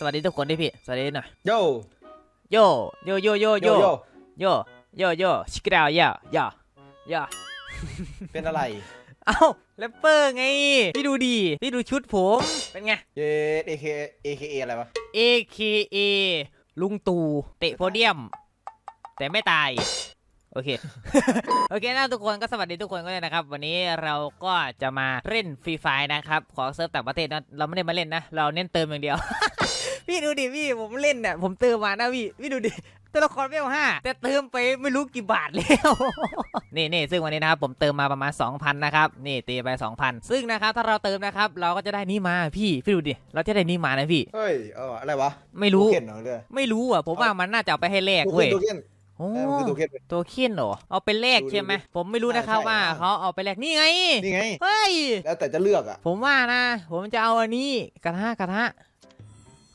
สวัสดีทุกคนด้วยพี่ สวัสดีหน่อยโยโยโยโยโยโยโยโยโยโยโยชิคกี้พายโยโยโยเป็นอะไร เอ้าแรปเปอร์ไง พี่ดูดี พี่ดูชุดผม เป็นไง เยเอเคเอเคเออะไรวะ AKA ลุงตู่เตะโพเดียม แต่ไม่ตาย โอเค โอเคนะทุกคนก็สวัสดีทุกคนก็เลยนะครับ วันนี้เราก็จะมาเล่นฟรีไฟนะครับ ขอเซิร์ฟต่างประเทศนะเราไม่ได้มาเล่นนะ เราเน้นเติมอย่างเดียว พี่ดูดิพี่ผมเล่นเนี่ยผมเติมมานะพี่พี่ดูดิตัวละครเวลห้าแต่เติมไปไม่รู้กี่บาทแล้ว นี่นี่ซึ่งวันนี้นะครับผมเติมมาประมาณ 2,000 นะครับนี่ตีไป 2,000 ซึ่งนะครับถ้าเราเติมนะครับเราก็จะได้นี่มาพี่พี่ดูดิเราจะได้นี่มานะพี่ เฮ้ยเอออะไรวะไม่รู้โทเค็นเหรอเด้อไม่รู้อะผมว่ามันน่าจะเอาไปให้แลกโทเว้เค็นย โทเค็น โอ้เออมันคือโทเค็นตัวเคียนเหรอ เอาไปแลกดูดิใช่ไหม ผมไม่รู้นะครับใช่ว่าใช่เขาเอาไปแลกนี่ไง นี่ไง เฮ้ย แล้วแต่จะเลือกอะ ผมว่านะ ผมจะเอาอันนี้กระทะกระทะ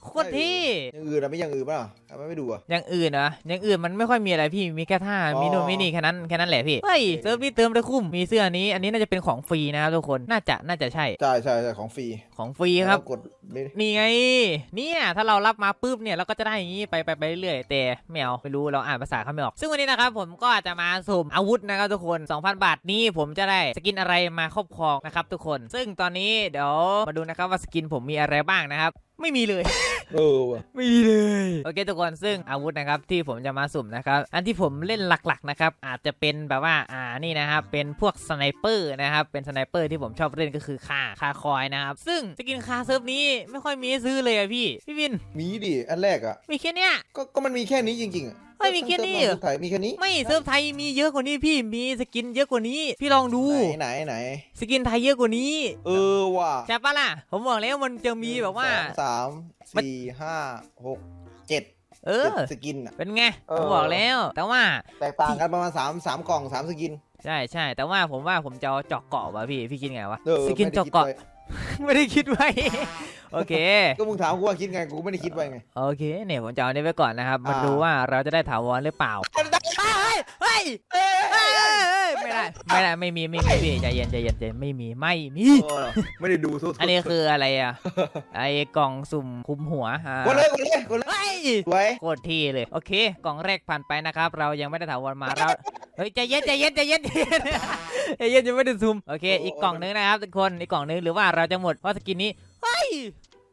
โคตรที่อย่างอื่นอะไม่อย่างอื่นป่ะทำไมไม่ดูอะอย่างอื่นเหรออย่างอื่นมันไม่ค่อยมีอะไรพี่มีแค่ท่าอ๋อมีนู่นมีนี่แค่นั้นแค่นั้นแหละพี่เฮ้ยเติมนี่เติมได้คุ้มมีเสื้อนี้ อันนี้น่าจะเป็นของฟรีนะครับทุกคนน่าจะน่าจะใช่ใช่ใช่ใช่ของฟรีของฟรีครับแล้วกดไม่นี่ไง เนี่ยถ้าเรารับมาปุ๊บเนี่ยเราก็จะได้อย่างนี้ไปไปไปเรื่อยๆแต่ไม่เอาไม่รู้เราอ่านภาษาเขาไม่ออก ซึ่งวันนี้นะครับผมก็จะมาสุ่มอาวุธนะครับทุกคน 2,000 บาทนี้ผมจะได้สกินอะไรมาครอบครองนะครับทุกคน ซึ่งตอนนี้เดี๋ยวมาดูนะครับว่าสกินผมมีอะไรบ้างนะครับ ไม่มีเลย เออว่ะไม่มีเลย โอเคทุกคนซึ่งอาวุธนะครับที่ผมจะมาสุ่มนะครับ อันที่ผมเล่นหลักๆนะครับอาจจะเป็นแบบว่าอ่านี่นะครับเป็นพวกสไนเปอร์นะครับเป็นสไนเปอร์ที่ผมชอบเล่นก็คือคาคาคอยนะครับซึ่งสกินคาเซิร์ฟนี้ไม่ค่อยมีให้ซื้อเลยอะพี่พี่วินมีดิอันแรกอะมีแค่เนี้ยก็ก็มันมีแค่นี้จริงๆอะเฮ้ยมีแค่นี้เหรอไทยมีแค่นี้ ไม่เซิร์ฟไทยมีเยอะกว่านี้พี่มีสกินเยอะกว่านี้ พี่ลองดูไหนไหนไหนสกินไทยเยอะกว่านี้ เออว่ะใช่ปะล่ะ ผมบอกแล้วมันจะมีแบบว่าสองสามสี่ห้าหกเจ็ดเอเจ็อดสกินอะเป็นไงเออผมบอกแล้ว แต่ว่าแตกต่างกันประมาณสามสามกล่องสามสกิน ใช่ใช่แต่ว่าผมว่าผมจะเอาเจาะเกาะว่ะพี่พี่คิดไงวะเออสกินไม่ได้เจาะเกาะคิด ไว้ไม่ได้คิดไว้ โอเค ก็มึงถามกูว่าคิดไงกูไม่ได้คิดไว้ไง โอเคเนี่ยผมจะเอาอันนี้ไว้ก่อนนะครับมาอ่า ดูว่าเราจะได้ถาวรหรือเปล่า เฮ้ยเฮ้ยเฮ้ยเฮ้ยเฮ้ยเฮ้ยไม่ได้ ไม่ได้ ไม่มี ไม่มีพี่ใจเย็นใจเย็นใจเย็นไม่มี ไม่มีเออไม่ได้ดูทุกอันนี้คืออะไรอะ ไอ้กล่องสุ่มคุมหัวอ่ากดเลยกดเลยกดเลยเฮ้ย สวย โคตรที่เลย โอเค กล่องแรกผ่านไปนะครับ เรายังไม่ได้ถาวรมาเรา เฮ้ยใจเย็นใจเย็นใจเย็นใจเย็นใจเย็นยังไม่ได้ซูมโอเค อีกกล่องนึงนะครับทุกคนอีกกล่องนึงหรือว่าเราจะหมดเพราะสกินนี้เฮ้ย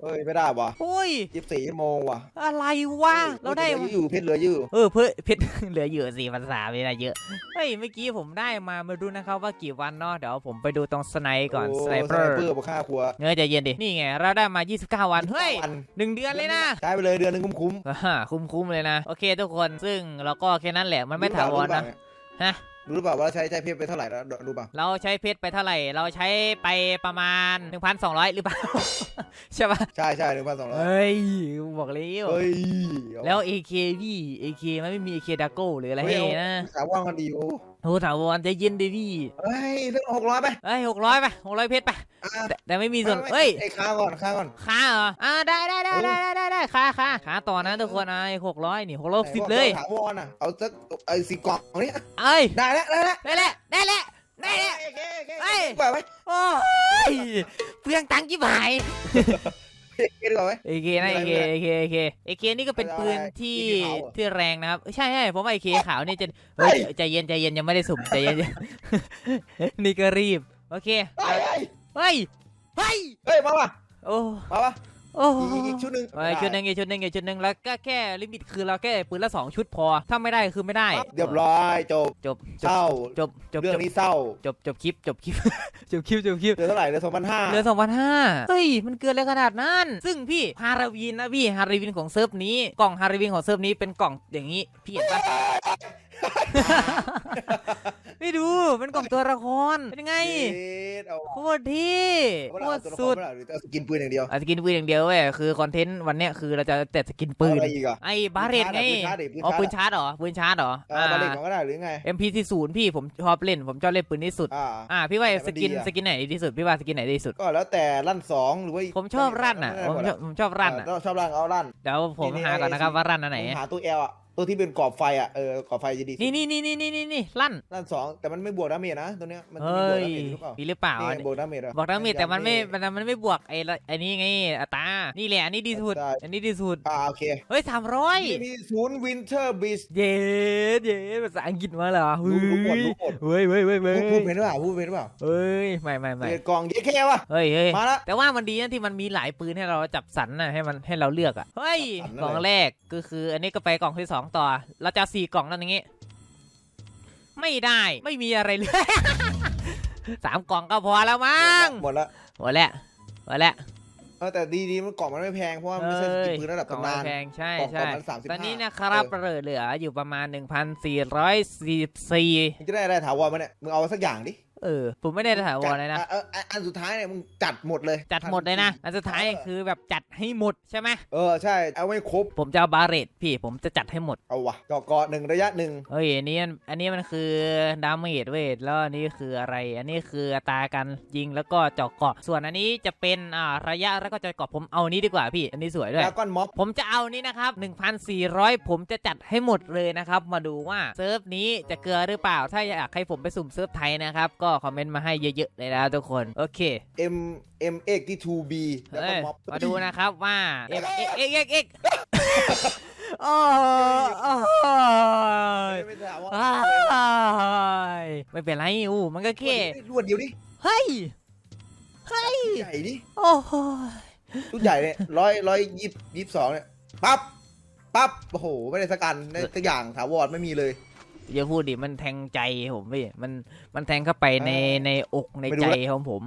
เอ้ยไม่ได้ว่ะโอ้ยยี่สิบสี่ชั่วโมงว่ะ อะไรวะเราได้เหลืออยู่เพชรเหลืออยู่เออเพื่อเพชรเหลืออยู่สี่พันสามเลยนะเยอะเฮ้ยเมื่อกี้ผมได้มามาดูนะครับว่ากี่วันเนาะเดี๋ยวผมไปดูตรงสไนก่อนโสไนเปสอไนร์เปอร์บวกค่าครัวเงยใจเย็นดินี่ไงเราได้มา 29 วันเฮ้ยวันหนึ่งเดือนเลยนะใช้ไปเลยเดือนหนึงคุ้มอ่าคุ้มๆเลยนะโอเคทุกคนซึ่งเราก็แค่นั้นแหละมันๆไม่ถาวรนะ ฮะ รู้หรือเปล่าว่าใช้ใช้เพชรไปเท่าไหร่แล้วรู้ป่ะเราใช้เพชรไปเท่าไหร่ เราใช้ไปประมาณ 1,200 หรือเปล่า ใช่ปะใช่ใช่หนึ่งพันสองร้อยเฮ้ยบอกแล้วเฮ้ยแล้ว AK พี่ AK มันไม่มี AK ดาโก้หรืออะไรเฮ้ให้ยนะสาวว่างกันดีโอ้โอ้ถาวรใจเย็นดิพี่เฮ้ยเรื่องหกร้อยไปเอ้ยหกร้อยไปหกร้อยเพชรไปอะแต่แต่ไม่มีส่วนไม่ไม่เอ้ยไอ้ค้าก่อนค้าก่อนค่าเหรออ่าได้ได้ได้เออได้ได้ได้ได้ ค่าค่าค่าต่อนะทุกคนไอ้หกร้อยนี่หกร้อยสิบเลยถามวอนอะเอาสักไอ้สี่กล่องนี้เอ้ยได้แล้วได้แล้วได้แล้วได้แล้วได้แล้วโอเคโอเคเฮ้ยปล่อยไว้โอ้ยเปลืองตังค์กี่บาทเก็บก่อนไว้เอเคนะเอเคเอเคเอเคเอเคนี่ก็เป็นปืนที่สีขาวเหรอที่แรงนะครับใช่ใช่ผมว่าเอเคขาวนี่จะเฮ้ยเฮ้ยใจเย็นใจเย็นยังไม่ได้สุ่มใจเย็นนี่ก็รีบโอเคเฮ้ยเฮ้ยเฮ้ยเฮ้ยมาป่ะโอ้มาป่ะ โอ้อีกอีกชุดหนึ่งเอ้ยชุดหนึ่งอีกชุดหนึ่งอีกชุดหนึ่งแล้วก็แค่ลิมิตคือเราแค่ปืนละสองชุดพอ ถ้าไม่ได้คือไม่ได้ เรียบร้อยจบจบจเศร้าบจบจบเรื่อจงบนี้เศร้าจบจบคลิปจบคลิป จบคลิปจบคลิป เหลือเท่าไหร่เหลือสองพันห้า เหลือสองพันห้าเฮ้ย มันเกินเลยขนาดนั้น ซึ่งพี่ฮาราวีนนะพี่ฮาราวีนของเซิร์ฟนี้ กล่องฮาราวีนของเซิร์ฟนี้เป็นกล่องอย่างนี้ พี่เห็นปะ ไม่ดูเป็นกล่องตัวละครเป็นไงเอาโคตรที่โคเอาตรตัวละคสุดรไม่ได้หรือจะเอาสกินปืนอย่างเดียวอาสกินปืนอย่างเดียวเว้ยคือคอนเทนต์วันเนี้ยคือเราจะแต่สกินปืนเอาอะไรอีกอะไอ้บาเรตไงปืนชาร์จดิปืนอ๋อชาร์จปืนชาร์จเหรอปืนชาร์จเหรอเออบาเล็กก็ได้หรือไง MP 4 0พี่ผมชอบเล่นผมชอบเล่นปืนที่สุดอ่าอ่าพี่ว่าแต่มัสนกินดีอะสกินไหนดีที่สุดพี่ว่าสกินไหนดีที่สุดก็แล้วแต่ลั่นสองหรือว่าผมชอบรั่นอะผมชอบผมชอบรั่นอะเชอบลั่นเอาลั่นเดี๋ยวผมนี่หาก่อนนะครับว่ารั่นอันไหนหาตัวแอลอะ ตัวที่เป็นกรอบไฟอะเออกรอบไฟจะดีสุดนี่นี่นี่นี่นี่นี่นี่ลั่นลั่นสองแต่มันไม่บวกดาเมจนะตัวเนี้ยมันมีเฮ้บวกยดาเมจหรือเปล่ามีหรือเปล่านี่อันไงนี้บวกดาเมจอะ บอกดาเมจแต่มันไม่มันมันไม่บวกไอ้ละไอ้นี่ไงอัตรานี่แหละอันนี้ดีสุด ได้ อันนี้ดีสุดอ่าโอเคเฮ้ยสามร้อยนี่มีศูนย์วินเทอร์บีชเย้เย้ภาษาอังกฤษมาเหรอรู้รู้หมดรู้หมด เฮ้ยเฮ้ยเฮ้ยเฮ้ยพูดเป็นหรือเปล่าพูดเป็นหรือเปล่าเฮ้ยไม่ไม่ไม่เปิดกล่องเยแค่วะ เฮ้ยเฮ้ยมาละแต่ว่ามันดีนะที่มันมีหลายปืนให้เราจับสรรน่ะให้มันให้เราเลือกอะเฮ้ยจับสรรนั่นกล่องเลยแรกก็คือ อันนี้ก็ไปกล่องที่สองต่อ เราจะเอาสี่กล่องนั่นอย่างงี้ ไม่ได้ไม่มีอะไรเลย สามกล่องก็พอแล้วมั้งหมดละหมดแล้วหมดแล้วเออแต่ดีดีมันกล่องมันไม่แพงเพราะว่ามันไม่ใช่สกิลปืนระดับกล่องตำนานแพงใช่กล่องใช่กล่องมัน35ตอนนี้นะครับเออเหลือเหลืออยู่ประมาณ 1,444มึงจะได้อะไรถาวรมาเนี่ยมึงเอาสักอย่างดิ เออ ผมไม่ได้ถาวรเลยนะจัดอ่เอออันอันสุดท้ายเนี่ยมึงจัดหมดเลย จัดหมดเลยนะ อันสุดท้ายเออคือแบบจัดให้หมดใช่ไหมเออใช่ เอาไว้ครบ ผมจะเอาบาเรตพี่ ผมจะจัดให้หมด เอาวะเจาะเกาะหนึ่งระยะหนึ่งเฮ้ยอันนี้มันอันนี้มันคือดาเมจเว้ยแล้วอันนี้คืออะไร อันนี้คืออัตราการยิงแล้วก็เจาะเกาะ ส่วนอันนี้จะเป็นอ่าระยะแล้วก็เจาะเกาะผมเอาอันนี้ดีกว่าพี่ อันนี้สวยด้วยดราก้อนม็อบผมจะเอานี่นะครับ1,400 ผมจะจัดให้หมดเลยนะครับ มาดูว่าเซิร์ฟนี้จะเกลือหรือเปล่า ถ้าอยากให้ผมไปสุ่มเซิร์ฟไทยนะครับก็คอมเมนต์มาให้เยอะๆเลยนะทุกคน โอเคเอ็มเอ็มเอ็กที่ 2B ดราก้อเอ้นยม็อบ มาดูนะครับว่าเอ็กเอ็กเอ็กเอ็กเอ็กโอ้โอ้ยไม่ถามว่าอ้ายไม่เป็นไรอู้มันก็แค่รวดเดียวดิเฮ้ย เฮ้ย ใหญ่ดิโอ้โหรุ่นใหญ่เนี่ยร้อยร้อยยี่ยี่สิบสองเนี่ยปั๊บปั๊บโอ้โห ไม่ได้สักอันได้สักอย่างถาวรไม่มีเลย อย่าพูดดิมันแทงใจผมพี่มันมันแทงเข้าไปในเออในอกในไม่รู้ใจละของผม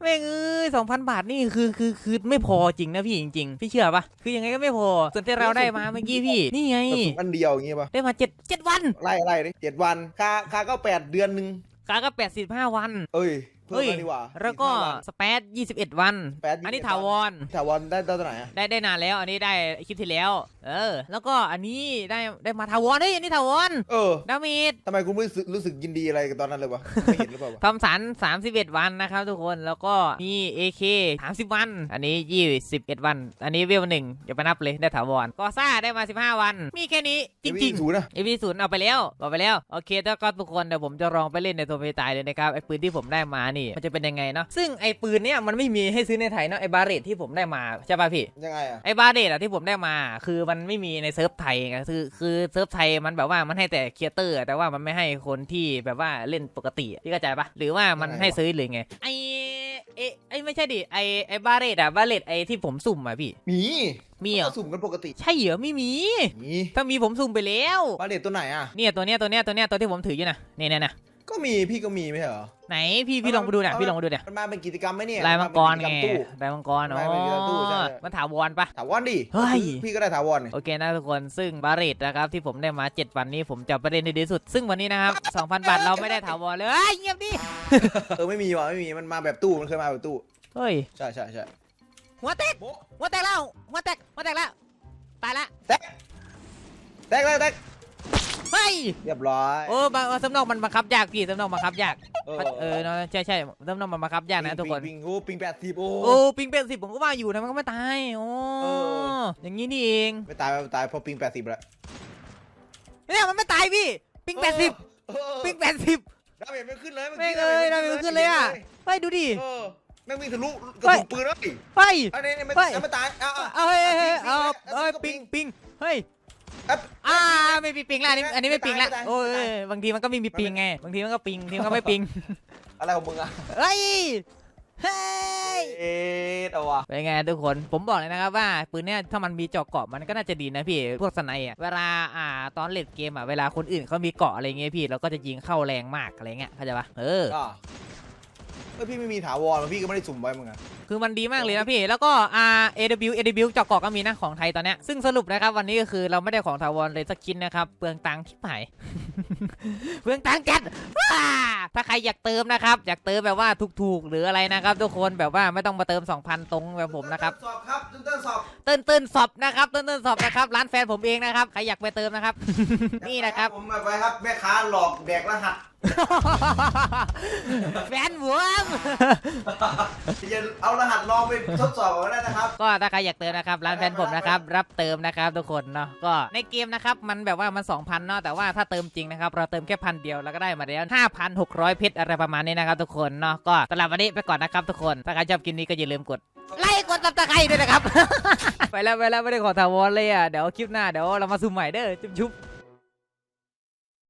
แม่งเอ้ยสองพันบาทนี่คือคือคือไม่พอจริงนะพี่จริง ๆ พี่เชื่อปะคือยังไงก็ไม่พอ ส่วนที่เราได้มาเมื่อกี้พี่ นี่ไงกระสุนอันเดียวอย่างงี้ป่ะได้มาเจ็ดเจ็ดวันไล่ไล่ดิเจ็ดวันค่าค่าก็แปดเดือนหนึ่งกาก็แปดสิบห้าวัน เอ้ย เพิ่มเฮ้ยมาดีกว่าแล้วก็15นสเปซยี่สิบเอ็ดวันสเปซ21อันนี้ถาวร ถาวรได้ตอนไหนอะได้ได้นานแล้ว อันนี้ได้คลิปที่แล้ว เออ แล้วก็อันนี้ได้ได้มาถาวรเฮ้ยอันนี้ถาวร เออดามิดทำไมคุณไม่รู้สึกรู้สึกยินดีอะไรกับตอนนั้นเลยวะไม่เห็นหรือเปล่าวะทอมสัน31วันนะครับทุกคน แล้วก็มี AK 30วัน อันนี้21วัน อันนี้เวลหนึ่งอย่าไปนับเลยได้ถาวร กอซ่าได้มา15วัน มีแค่นี้จริงศูนย์นะๆเอพีศูนย์เอาไปแล้วเอาไปแล้ว โอเคแล้วก็ทุกคนเดี๋ยวผมจะลองไปเล่นในตัวเพตายเลยนะครับไอ้ปืนที่ผมได้มานี่มันจะเป็นยังไงเนาะซึ่งไอ้ปืนเนี้ยมันไม่มีให้ซื้อในไทยเนาะไอ้บาเรตที่ผมได้มาใช่ป่ะพี่ยังไงอะไอ้บาเดตอะที่ผมได้มา คือมันไม่มีในเซิร์ฟไทยไงคือคือเซิร์ฟไทยมันแบบว่ามันให้แต่เคียเตอร์ แต่ว่ามันไม่ให้คนที่แบบว่าเล่นปกติอะพี่เข้าใจปะหรือว่ามันให้ซื้อหรือไงไอเอยไอยไม่ใช่ดิไอไอบาเรตอะบาเรตไอที่ผมสุ่มอะพี่ มี มีเหรอก็สุ่มกันปกติ ใช่เหรอไม่มีมีถ้ามีผมสุ่มไปแล้วบาเลตตัวไหนอะเนี่ยตัวเนี้ยตัวเนี้ยตัวเนี้ยตัวที่ผมถืออยู่นะเนี่ยเนี่ยนะ ก็มีพี่ก็มีไม่ใช่เหรอ ไหนพี่พี่ลองไปดูเนี่ยพี่ลองไปดูเนี่ยมันมาเป็นกิจกรรมไหมเนี่ยลายมังกรนไงเป็นกิจกรรมตู้ลายมังกรอ๋ลายมังกรตู้ใช่อใช่มันถาวรปะถาวรดิเฮ้ยพี่ก็ได้ถาวรเนี่ยโอเคนะทุกคนซึ่งบาเรตนะครับที่ผมได้มา 7 วันนี้ผมจะประเด็นในที่สุด ซึ่งวันนี้นะครับ2,000บาทเราไม่ได้ถาวรเลยเฮ้ยเงียบดิเออไม่มีว่ะไม่มีมันมาแบบตู้มันเคยมาแบบตู้เฮ้ยใช่ใช่ใช่หัวแตกโบ๊ะหัวแตกแล้วหัวแตกหัวแตกแล้วตายละแตกแตกแตกแตก เฮ้ยเรียบร้อยโอ้บางสำนองมันบังคับยากพี่สำนองบังคับยากเออเออเนอะใช่ใช่สำนองมันบังคับยากนะทุกคนปิงปิงโอ้ปิงแปดสิบโอ้โอ้ปิงเป็นสิบผมก็ว่าอยู่นะมันก็ไม่ตายโอ้เอออย่างนี้นี่เองไม่ตายไม่ตายเพอปิงแปดสิบแล้วเนี่ยมันไม่ตายพี่ปิงแปดสิบเออปิงแปดสิบดาเมจไม่ขึ้นเลยแม่งเอ้ยดาเมจไม่ขึ้นเลยอะเฮ้ยดูดิเออแม่งวิ่งทะลุกระเฮ้ยสุนปืนแล้วดิเฮ้ยอันนี้ไม่เฮ้ยยังไม่ตายเอาเอาเอาเฮ้ยเฮ้ยเฮ้ยเอาเอาเฮ้ยเอาปิงปิปิงงเฮ้ยเอ๊ะอ่าไม่มีปิงละอันนี้อันนี้ไม่ปิงละไม่ตายไม่ตายโอ้ยไม่ตายบางทีมันก็ไม่มีปิงไงบางทีมันก็ปิงบางทีมันก็ไม่ปิงอะไรของมึงอะเฮ้ยเฮ้ยเอ๊ะเอาวะเป็นไงทุกคนผมบอกเลยนะครับว่าปืนเนี้ยถ้ามันมีเจาะเกาะมันก็น่าจะดีนะพี่พวกสไนอะเวลาอ่าตอนเล่นเกมอะเวลาคนอื่นเขามีเกาะอะไรเงี้ยพี่เราก็จะยิงเข้าแรงมากอะไรเงี้ยเข้าใจปะเออก็ เออพี่ไม่มีถาวรพี่ก็ไม่ได้สุ่มไว้มึงอะคือมันดีมากเลยนะพี่ แล้วก็ R AW AW เจาะเกาะก็มีนะของไทยตอนเนี้ย ซึ่งสรุปนะครับวันนี้ก็คือเราไม่ได้ของถาวรเลยสักชิ้นนะครับ เปลืองตังค์ที่ไผ่เปลืองตังค์จัดว้าถ้าใครอยากเติมนะครับ อยากเติมแบบว่าถูกๆ หรืออะไรนะครับ ทุกคนแบบว่าไม่ต้องมาเติม 2,000 ตรงแบบผมนะครับ สอบครับ จุดเตอร์สอบเติ้นเติ้นสอบนะครับเติ้นเติ้นสอบนะครับร้านแฟนผมเองนะครับใครอยากไปเติมนะครับ นี่นะครับ ผมแบบไว้ครับแม่ค้าหลอกแดกรหัสแฟนผมอย่าเอารหัสลองไปทดสอบกันได้นะครับ ก็ถ้าใครอยากเติมนะครับร้านแฟนผมนะครับ รับเติมนะครับทุกคนเนาะก็ในเกมนะครับมันแบบว่ามัน2,000เนาะแต่ว่าถ้าเติมจริงนะครับเราเติมแค่พันเดียวแล้วก็ได้มาแล้ว5,600เพชรอะไรประมาณนี้นะครับทุกคนเนาะก็สำหรับวันนี้ไปก่อนนะครับทุกคนถ้าใครชอบกินนี้ก็อย่าลืมกด ไลค์กดซับสไคร้ด้วยนะครับ ไปแล้วไปแล้วไม่ได้ขอถาวรเลยอะ เดี๋ยวคลิปหน้าเดี๋ยวเรามาซูมใหม่เด้อ จุ๊บๆ